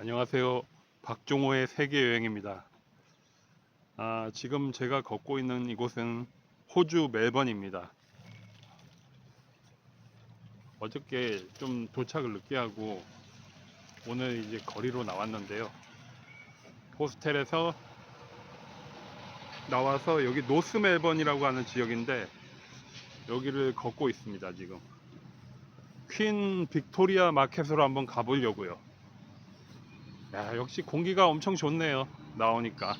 안녕하세요. 박종호의 세계 여행입니다. 아, 지금 제가 걷고 있는 이곳은 호주 멜번입니다. 어저께 좀 도착을 늦게 하고 오늘 이제 거리로 나왔는데요. 호스텔에서 나와서 여기 노스 멜번이라고 하는 지역인데 여기를 걷고 있습니다, 지금. 퀸 빅토리아 마켓으로 한번 가보려고요. 야, 역시 공기가 엄청 좋네요. 나오니까.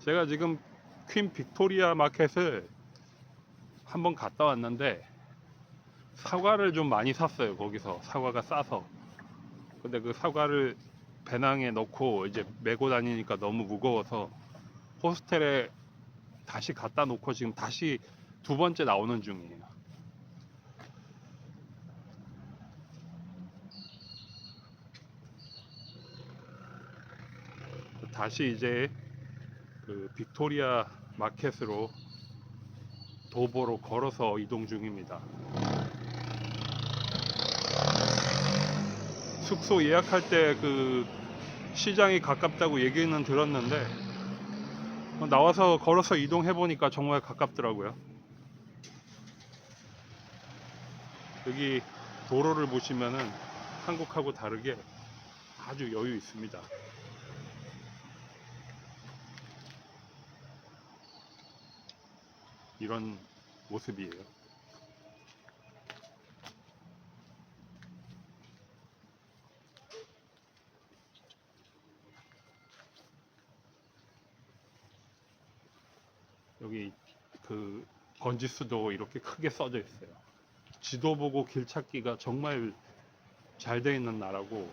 제가 지금 퀸 빅토리아 마켓을 한번 갔다 왔는데 사과를 좀 많이 샀어요. 거기서 사과가 싸서. 근데 그 사과를 배낭에 넣고 이제 메고 다니니까 너무 무거워서 호스텔에 다시 갖다 놓고 지금 다시 두 번째 나오는 중이에요. 다시 이제 그 빅토리아 마켓으로 도보로 걸어서 이동 중입니다. 숙소 예약할 때 그 시장이 가깝다고 얘기는 들었는데 어, 나와서 걸어서 이동해 보니까 정말 가깝더라고요. 여기 도로를 보시면은 한국하고 다르게 아주 여유 있습니다. 이런 모습이에요. 여기 그 번지수도 이렇게 크게 써져 있어요. 지도 보고 길 찾기가 정말 잘 돼 있는 나라고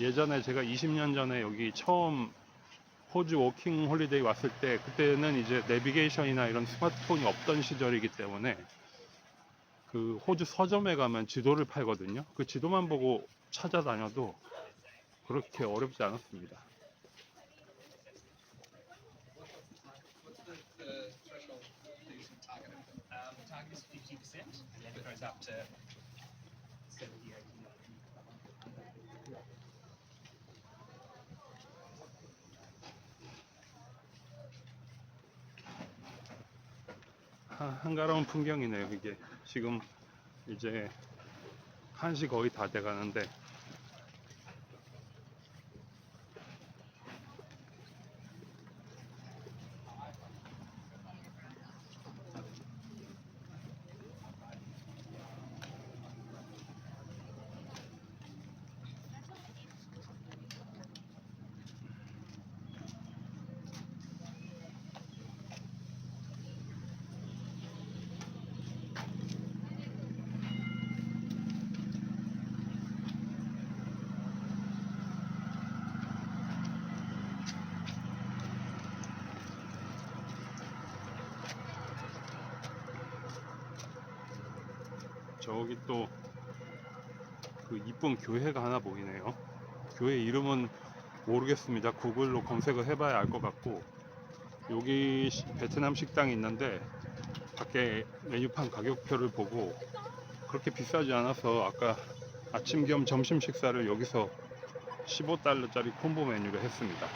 예전에 제가 20년 전에 여기 처음 호주 워킹 홀리데이 왔을 때 그때는 이제 내비게이션이나 이런 스마트폰이 없던 시절이기 때문에 그 호주 서점에 가면 지도를 팔거든요. 그 지도만 보고 찾아다녀도 그렇게 어렵지 않았습니다. Percent, and then it goes up to seventy, eighty, ninety. 한- 한가로운 풍경이네요. 이게 지금 이제 한시 거의 다 돼가는데 저기 또 그 이쁜 교회가 하나 보이네요. 교회 이름은 모르겠습니다. 구글로 검색을 해봐야 알 것 같고 여기 시- 베트남 식당이 있는데 밖에 메뉴판 가격표를 보고 그렇게 비싸지 않아서 아까 아침 겸 점심 식사를 여기서 15달러짜리 콤보 메뉴를 했습니다.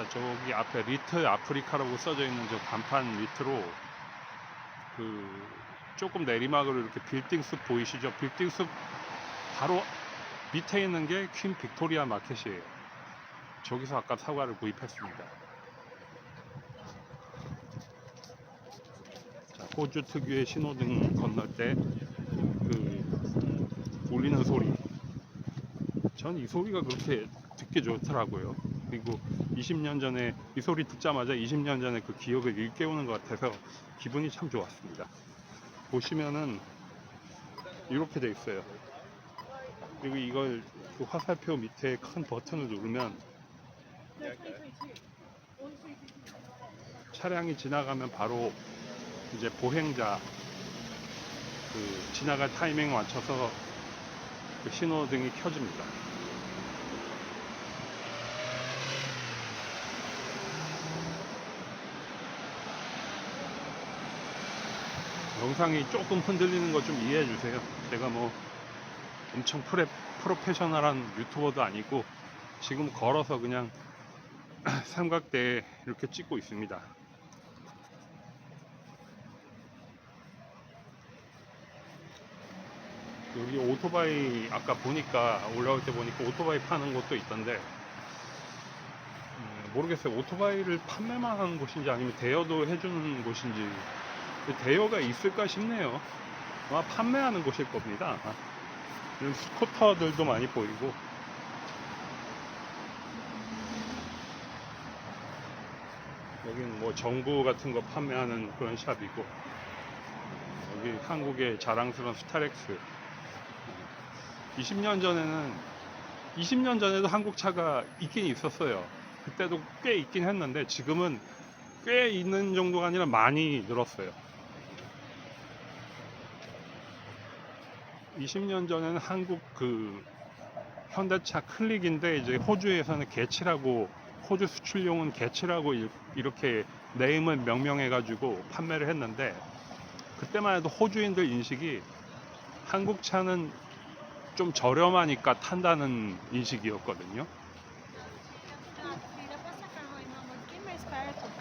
자 저기 앞에 리틀 아프리카라고 써져 있는 저 간판 밑으로 그 조금 내리막으로 이렇게 빌딩 숲 보이시죠? 빌딩 숲 바로 밑에 있는 게 퀸 빅토리아 마켓이에요. 저기서 아까 사과를 구입했습니다. 자, 호주 특유의 신호등 건널 때그 울리는 소리. 전 이 소리가 그렇게 듣기 좋더라고요. 그리고 20년 전에 이 소리 듣자마자 20년 전에 그 기억을 일깨우는 것 같아서 기분이 참 좋았습니다. 보시면은 이렇게 돼 있어요. 그리고 이걸 그 화살표 밑에 큰 버튼을 누르면 차량이 지나가면 바로 이제 보행자 그 지나갈 타이밍에 맞춰서 그 신호등이 켜집니다. 영상이 조금 흔들리는 거 좀 이해해 주세요. 제가 뭐 엄청 프레, 프로페셔널한 유튜버도 아니고 지금 걸어서 그냥 삼각대에 이렇게 찍고 있습니다. 여기 오토바이 아까 보니까 올라올 때 보니까 오토바이 파는 곳도 있던데 음, 모르겠어요. 오토바이를 판매만 하는 곳인지 아니면 대여도 해주는 곳인지 대여가 있을까 싶네요. 아마 판매하는 곳일 겁니다. 이런 스쿠터들도 많이 보이고 여기는 뭐 전구 같은 거 판매하는 그런 샵이고 여기 한국의 자랑스러운 스타렉스 20년 전에는 20년 전에도 한국 차가 있긴 있었어요. 그때도 꽤 있긴 했는데 지금은 꽤 있는 정도가 아니라 많이 늘었어요. 20년 전에는 한국 그 현대차 클릭인데 이제 호주에서는 개치라고 호주 수출용은 개치라고 일- 이렇게 네임을 명명해가지고 판매를 했는데 그때만 해도 호주인들 인식이 한국 차는 좀 저렴하니까 탄다는 인식이었거든요.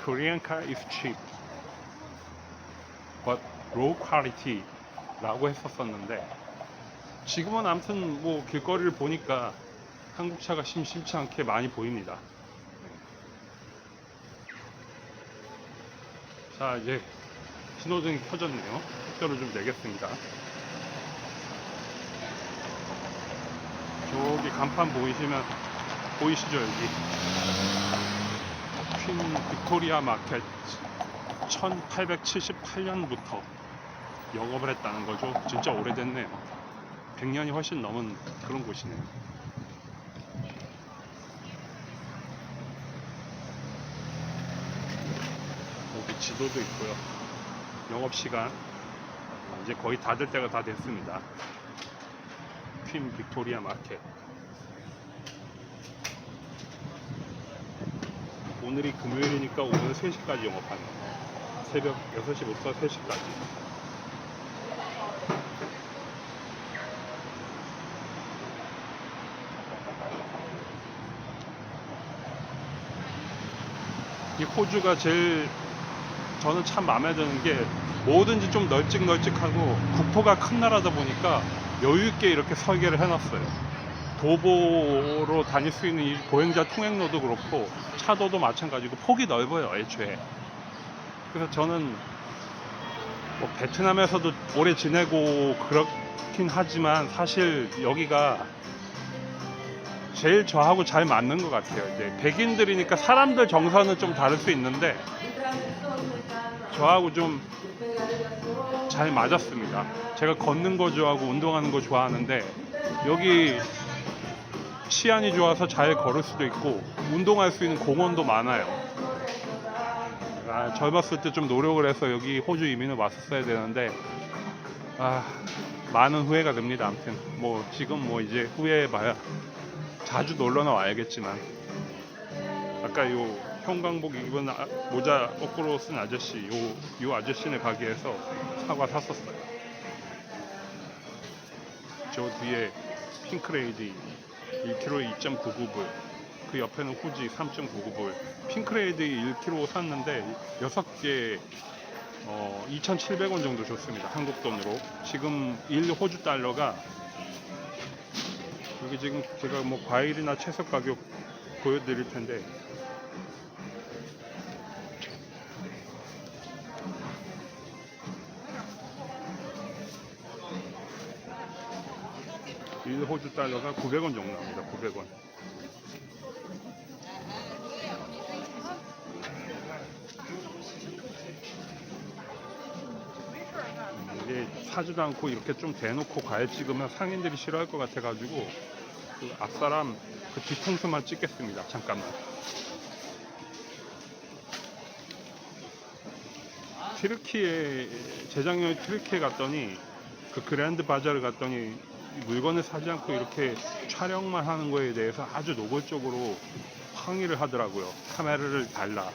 Korean car is cheap, but low quality 라고 했었었는데 지금은 아무튼 뭐 길거리를 보니까 한국 차가 심심치 않게 많이 보입니다. 자 이제 신호등이 켜졌네요. 속도를 좀 내겠습니다. 저기 간판 보이시면 보이시죠 여기 퀸 빅토리아 마켓 1878년부터 영업을 했다는 거죠. 진짜 오래됐네요. 100년이 훨씬 넘은 그런 곳이네요. 여기 지도도 있고요. 영업 시간 이제 거의 닫을 때가 다 됐습니다. 퀸 빅토리아 마켓. 오늘이 금요일이니까 오늘 3시까지 영업하네요. 새벽 6시부터 3시까지. 호주가 제일 저는 참 마음에 드는 게 뭐든지 좀 널찍널찍하고 국토가 큰 나라다 보니까 여유 있게 이렇게 설계를 해놨어요. 도보로 다닐 수 있는 이 보행자 통행로도 그렇고 차도도 마찬가지고 폭이 넓어요 애초에 그래서 저는 뭐 베트남에서도 오래 지내고 그렇긴 하지만 사실 여기가 제일 저하고 잘 맞는 것 같아요 이제 백인들이니까 사람들 정서는 좀 다를 수 있는데 저하고 좀 잘 맞았습니다 제가 걷는 거 좋아하고 운동하는 거 좋아하는데 여기 치안이 좋아서 잘 걸을 수도 있고 운동할 수 있는 공원도 많아요. 아, 젊었을 때 좀 노력을 해서 여기 호주 이민을 왔었어야 되는데 아, 많은 후회가 됩니다. 아무튼 뭐 지금 뭐 이제 후회해봐야 자주 놀러 나 와야겠지만 아까 요 형광복 입은 아- 모자 거꾸로 쓴 아저씨 요, 요 아저씨네 가게에서 사과 샀었어요. 저 뒤에 핑크레이디 1kg에 2.99불 그 옆에는 후지 3.99불 핑크레이드 1kg 샀는데 6개 어, 2,700원 정도 줬습니다 한국 돈으로 지금 1 호주 달러가 여기 지금 제가 뭐 과일이나 채소 가격 보여드릴 텐데 일 호주 달러가 900원 정도 나옵니다. 900원. 이게 사지도 않고 이렇게 좀 대놓고 과일 찍으면 상인들이 싫어할 것 같아가지고 그 앞사람 그 뒤통수만 찍겠습니다. 잠깐만. 튀르키에 재작년에 튀르키에 갔더니 그 그랜드 바자를 갔더니 물건을 사지 않고 이렇게 촬영만 하는 거에 대해서 아주 노골적으로 항의를 하더라고요. 카메라를 달라.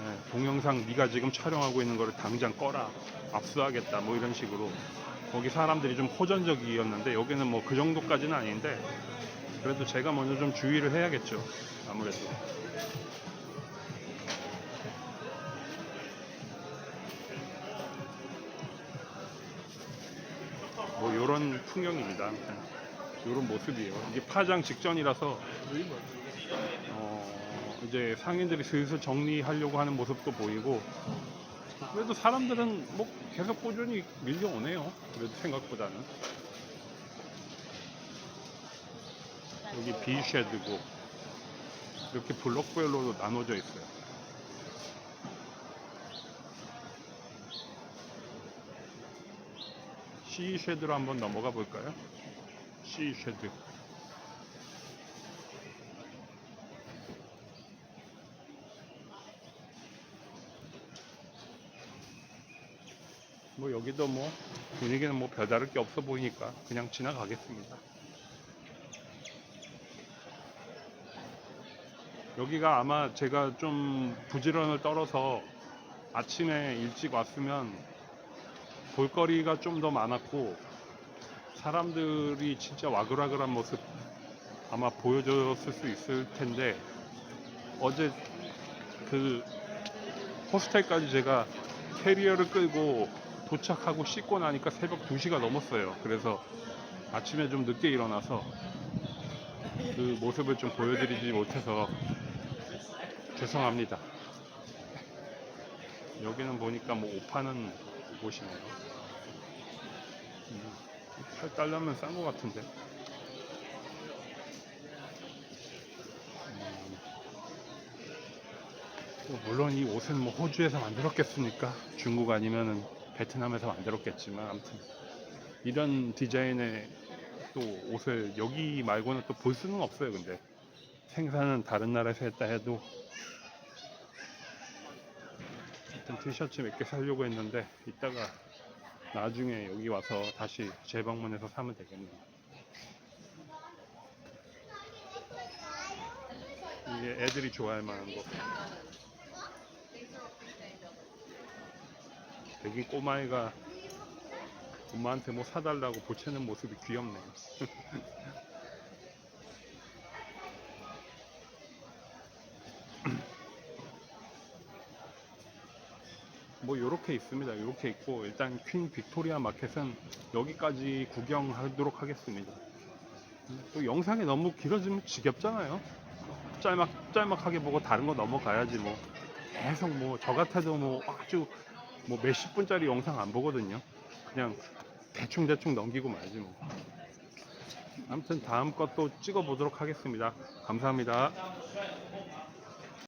예, 동영상 네가 지금 촬영하고 있는 거를 당장 꺼라. 압수하겠다 뭐 이런 식으로 거기 사람들이 좀 호전적이었는데 여기는 뭐 그 정도까지는 아닌데 그래도 제가 먼저 좀 주의를 해야겠죠 아무래도. 뭐 요런 풍경입니다. 요런 모습이에요. 이게 파장 직전이라서 어, 이제 상인들이 슬슬 정리하려고 하는 모습도 보이고 그래도 사람들은 뭐 계속 꾸준히 밀려오네요. 그래도 생각보다는 여기 비쉐드고 이렇게 블록별로 나눠져 있어요. C 쉐드로 한번 넘어가 볼까요? C 쉐드. 뭐 여기도 뭐 분위기는 뭐 별다를 게 없어 보이니까 그냥 지나가겠습니다. 여기가 아마 제가 좀 부지런을 떨어서 아침에 일찍 왔으면 볼거리가 좀 더 많았고 사람들이 진짜 와글와글한 모습 아마 보여줬을 수 있을 텐데 어제 그 호스텔까지 제가 캐리어를 끌고 도착하고 씻고 나니까 새벽 2시가 넘었어요. 그래서 아침에 좀 늦게 일어나서 그 모습을 좀 보여드리지 못해서 죄송합니다. 여기는 보니까 뭐옷 파는 곳이네요. 음, 8달러면 싼 것 같은데. 음, 뭐 물론 이 옷은 뭐 호주에서 만들었겠습니까? 중국 아니면은 베트남에서 만들었겠지만 아무튼 이런 디자인의 또 옷을 여기 말고는 또 볼 수는 없어요. 근데 생산은 다른 나라에서 했다 해도 일단 티셔츠 몇 개 사려고 했는데 이따가 나중에 여기 와서 다시 재방문해서 사면 되겠네요. 이게 애들이 좋아할 만한 거. 백인 꼬마애가 엄마한테 뭐 사달라고 보채는 모습이 귀엽네요. 뭐 요렇게 있습니다. 요렇게 있고 일단 퀸 빅토리아 마켓은 여기까지 구경하도록 하겠습니다. 또 영상이 너무 길어지면 지겹잖아요. 짤막 짤막하게 보고 다른 거 넘어가야지 뭐 계속 뭐 저 같아도 뭐 아주 뭐 몇십 분짜리 영상 안 보거든요. 그냥 대충 대충 넘기고 말지 뭐. 아무튼 다음 것도 찍어 보도록 하겠습니다. 감사합니다.